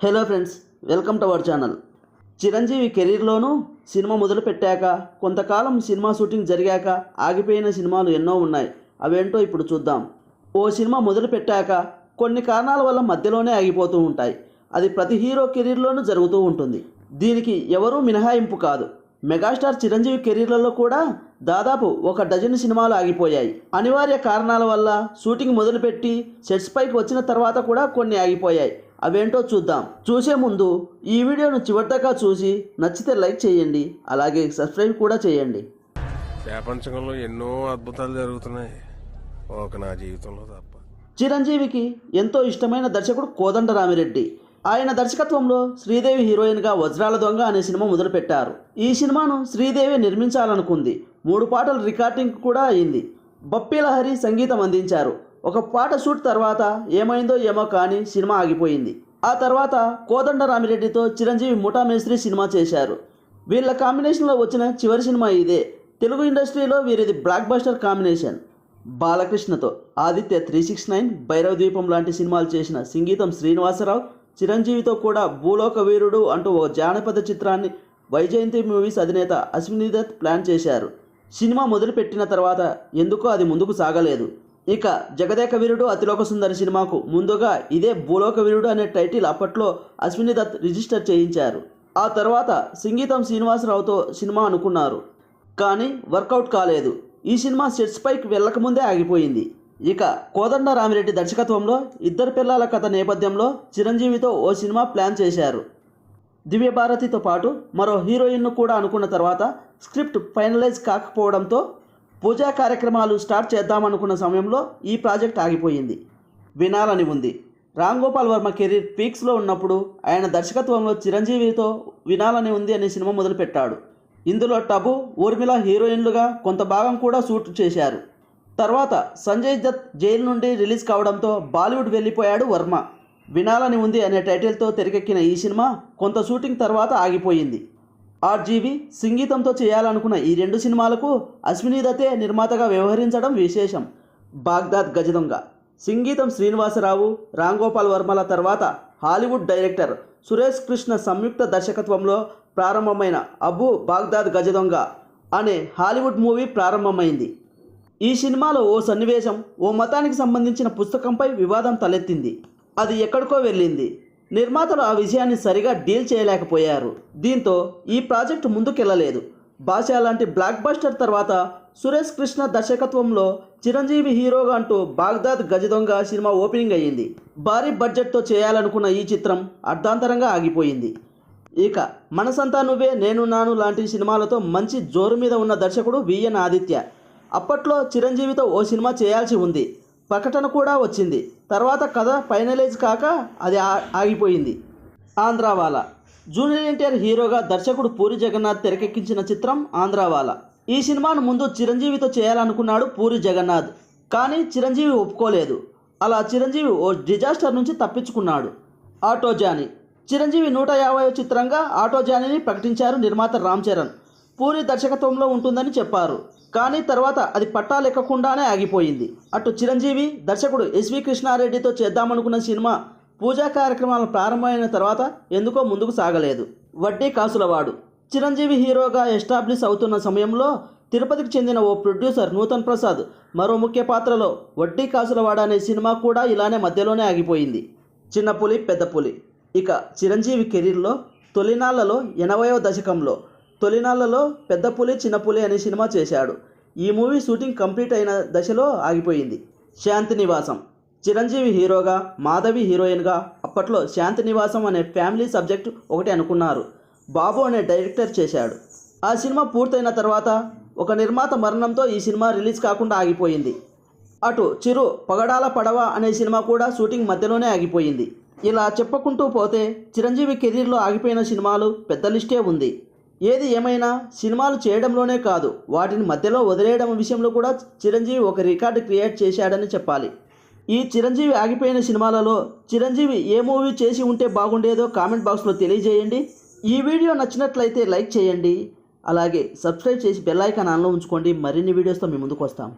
Hello friends welcome to our channel. Chiranjeevi కెరీర్లోనూ సినిమా మొదలు పెట్టాక కొంతకాలం సినిమా షూటింగ్ జరిగాక ఆగిపోయిన సినిమాలు ఎన్నో ఉన్నాయి. అవేంటో ఇప్పుడు చూద్దాం. ఓ సినిమా మొదలు పెట్టాక కొన్ని కారణాల వల్ల మధ్యలోనే ఆగిపోతూ ఉంటాయి. అది ప్రతి హీరో కెరీర్లోనూ జరుగుతూ ఉంటుంది. దీనికి ఎవరూ మినహాయింపు కాదు. మెగాస్టార్ చిరంజీవి కెరీర్లలో కూడా దాదాపు ఒక డజన్ సినిమాలు ఆగిపోయాయి. అనివార్య కారణాల వల్ల షూటింగ్ మొదలుపెట్టి సెట్స్ పైకి వచ్చిన తర్వాత కూడా కొన్ని ఆగిపోయాయి. అవేంటో చూద్దాం. చూసే ముందు ఈ వీడియోను చివరిదాకా చూసి నచ్చితే లైక్ చేయండి. అలాగే సబ్స్క్రైబ్ కూడా చేయండి. ప్రపంచంలో ఎన్నో అద్భుతాలు జరుగుతున్నాయి. ఒక నా జీవితంలో తప్ప. చిరంజీవికి ఎంతో ఇష్టమైన దర్శకుడు కోదండరామిరెడ్డి ఆయన దర్శకత్వంలో శ్రీదేవి హీరోయిన్గా వజ్రాల దొంగ అనే సినిమా మొదలుపెట్టారు. ఈ సినిమాను శ్రీదేవి నిర్మించాలనుకుంది. మూడు పాటల రికార్డింగ్ కూడా అయింది. బప్పీ లహరి సంగీతం అందించారు. ఒక పాట షూట్ తర్వాత ఏమైందో ఏమో కానీ సినిమా ఆగిపోయింది. ఆ తర్వాత కోదండరామిరెడ్డితో చిరంజీవి ముఠా మేస్త్రి సినిమా చేశారు. వీళ్ళ కాంబినేషన్లో వచ్చిన చివరి సినిమా ఇదే. తెలుగు ఇండస్ట్రీలో వీరిది blockbuster combination. బాలకృష్ణతో Aditya three six nine Bhairava Dweepam లాంటి సినిమాలు చేసిన సంగీతం శ్రీనివాసరావు చిరంజీవితో కూడా భూలోక వీరుడు అంటూ ఓ జానపద చిత్రాన్ని వైజయంతి మూవీస్ అధినేత అశ్విని దత్ ప్లాన్ చేశారు. సినిమా మొదలుపెట్టిన తర్వాత ఎందుకో అది ముందుకు సాగలేదు. ఇక జగదేక వీరుడు అతిలోక సుందరి సినిమాకు ముందుగా ఇదే భూలోక వీరుడు అనే టైటిల్ అప్పట్లో అశ్విని దత్ రిజిస్టర్ చేయించారు. ఆ తర్వాత సంగీతం శ్రీనివాసరావుతో సినిమా అనుకున్నారు. కానీ వర్కౌట్ కాలేదు. ఈ సినిమా సెట్స్ పైకి వెళ్ళకముందే ఆగిపోయింది. ఇక కోదండ రామిరెడ్డి దర్శకత్వంలో ఇద్దరు పిల్లల కథ నేపథ్యంలో చిరంజీవితో ఓ సినిమా ప్లాన్ చేశారు. దివ్యభారతితో పాటు మరో హీరోయిన్ను కూడా అనుకున్న తర్వాత స్క్రిప్ట్ ఫైనలైజ్ కాకపోవడంతో పూజా కార్యక్రమాలు స్టార్ట్ చేద్దామనుకున్న సమయంలో ఈ ప్రాజెక్ట్ ఆగిపోయింది. వినాలని ఉంది. రామ్ గోపాల్ వర్మ కెరీర్ పీక్స్లో ఉన్నప్పుడు ఆయన దర్శకత్వంలో చిరంజీవితో వినాలని ఉంది అనే సినిమా మొదలుపెట్టాడు. ఇందులో టబు ఊర్మిళ హీరోయిన్లుగా కొంత భాగం కూడా షూట్ చేశారు. తర్వాత సంజయ్ దత్ జైలు నుండి రిలీజ్ కావడంతో బాలీవుడ్ వెళ్ళిపోయాడు వర్మ. వినాలని ఉంది అనే టైటిల్తో తెరకెక్కిన ఈ సినిమా కొంత షూటింగ్ తర్వాత ఆగిపోయింది. ఆర్జీవి సంగీతంతో చేయాలనుకున్న ఈ రెండు సినిమాలకు అశ్విని దత్తే నిర్మాతగా వ్యవహరించడం విశేషం. బాగ్దాద్ గజదొంగ సంగీతం శ్రీనివాసరావు రామ్ గోపాల్ వర్మల తర్వాత హాలీవుడ్ డైరెక్టర్ సురేష్ కృష్ణ సంయుక్త దర్శకత్వంలో ప్రారంభమైన అబు బాగ్దాద్ గజదొంగ అనే హాలీవుడ్ మూవీ ప్రారంభమైంది. ఈ సినిమాలో ఓ సన్నివేశం ఓ మతానికి సంబంధించిన పుస్తకంపై వివాదం తలెత్తింది. అది ఎక్కడికో వెళ్ళింది. నిర్మాతలు ఆ విషయాన్ని సరిగా డీల్ చేయలేకపోయారు. దీంతో ఈ ప్రాజెక్టు ముందుకెళ్ళలేదు భాష లాంటి బ్లాక్ బస్టర్ తర్వాత సురేష్ కృష్ణ దర్శకత్వంలో చిరంజీవి హీరోగా అంటూ బాగ్దాద్ గజదొంగ సినిమా ఓపెనింగ్ అయ్యింది. భారీ బడ్జెట్తో చేయాలనుకున్న ఈ చిత్రం అర్ధాంతరంగా ఆగిపోయింది. ఇక మనసంతా నువ్వే నేను నాను లాంటి సినిమాలతో మంచి జోరు మీద ఉన్న దర్శకుడు విఎన్ ఆదిత్య. అప్పట్లో చిరంజీవితో ఓ సినిమా చేయాల్సి ఉంది. ప్రకటన కూడా వచ్చింది. తర్వాత కథ ఫైనలైజ్ కాక అది ఆ- ఆగిపోయింది. ఆంధ్రావాలా. జూనియర్ ఎన్టీఆర్ హీరోగా దర్శకుడు పూరి జగన్నాథ్ తెరకెక్కించిన చిత్రం ఆంధ్రావాల. ఈ సినిమాను ముందు చిరంజీవితో చేయాలనుకున్నాడు పూరి జగన్నాథ్. కానీ చిరంజీవి ఒప్పుకోలేదు. అలా చిరంజీవి ఓ డిజాస్టర్ నుంచి తప్పించుకున్నాడు. ఆటో జానీ చిరంజీవి నూట యాభై చిత్రంగా ఆటో జానీని ప్రకటించారు నిర్మాత రామ్ చరణ్. పూరి దర్శకత్వంలో ఉంటుందని చెప్పారు. కానీ తర్వాత అది పట్టాలెక్కకుండానే ఆగిపోయింది. అటు చిరంజీవి దర్శకుడు ఎస్వి కృష్ణారెడ్డితో చేద్దామనుకున్న సినిమా పూజా కార్యక్రమాలు ప్రారంభమైన తర్వాత ఎందుకో ముందుకు సాగలేదు. వడ్డీ కాసులవాడు. చిరంజీవి హీరోగా ఎస్టాబ్లిష్ అవుతున్న సమయంలో తిరుపతికి చెందిన ఓ ప్రొడ్యూసర్ నూతన్ ప్రసాద్ మరో ముఖ్య పాత్రలో వడ్డీ కాసులవాడ అనే సినిమా కూడా ఇలానే మధ్యలోనే ఆగిపోయింది. చిన్న పులి పెద్ద పులి. ఇక చిరంజీవి కెరీర్లో తొలినాళ్ళలో ఎనభైవ దశకంలో తొలినాళ్ళలో పెద్ద పులి చిన్న పులి అనే సినిమా చేశాడు. ఈ మూవీ షూటింగ్ కంప్లీట్ అయిన దశలో ఆగిపోయింది. శాంతి నివాసం. చిరంజీవి హీరోగా మాధవి హీరోయిన్గా అప్పట్లో శాంతి నివాసం అనే ఫ్యామిలీ సబ్జెక్ట్ ఒకటి అనుకున్నారు. బాబు అనే డైరెక్టర్ చేశాడు. ఆ సినిమా పూర్తయిన తర్వాత ఒక నిర్మాత మరణంతో ఈ సినిమా రిలీజ్ కాకుండా ఆగిపోయింది. అటు చిరు పగడాల పడవ అనే సినిమా కూడా షూటింగ్ మధ్యలోనే ఆగిపోయింది. ఇలా చెప్పుకుంటూ పోతే చిరంజీవి కెరీర్లో ఆగిపోయిన సినిమాలు పెద్ద లిస్టే ఉంది. ఏది ఏమైనా సినిమాలు చేయడంలోనే కాదు వాటిని మధ్యలో వదిలేయడం విషయంలో కూడా చిరంజీవి ఒక రికార్డు క్రియేట్ చేశాడని చెప్పాలి. ఈ చిరంజీవి ఆగిపోయిన సినిమాలలో చిరంజీవి ఏ మూవీ చేసి ఉంటే బాగుండేదో కామెంట్ బాక్స్లో తెలియజేయండి. ఈ వీడియో నచ్చినట్లయితే లైక్ చేయండి. అలాగే సబ్స్క్రైబ్ చేసి బెల్ ఐకాన్ ఆన్లో ఉంచుకోండి. మరిన్ని వీడియోస్తో మీ ముందుకు వస్తాం.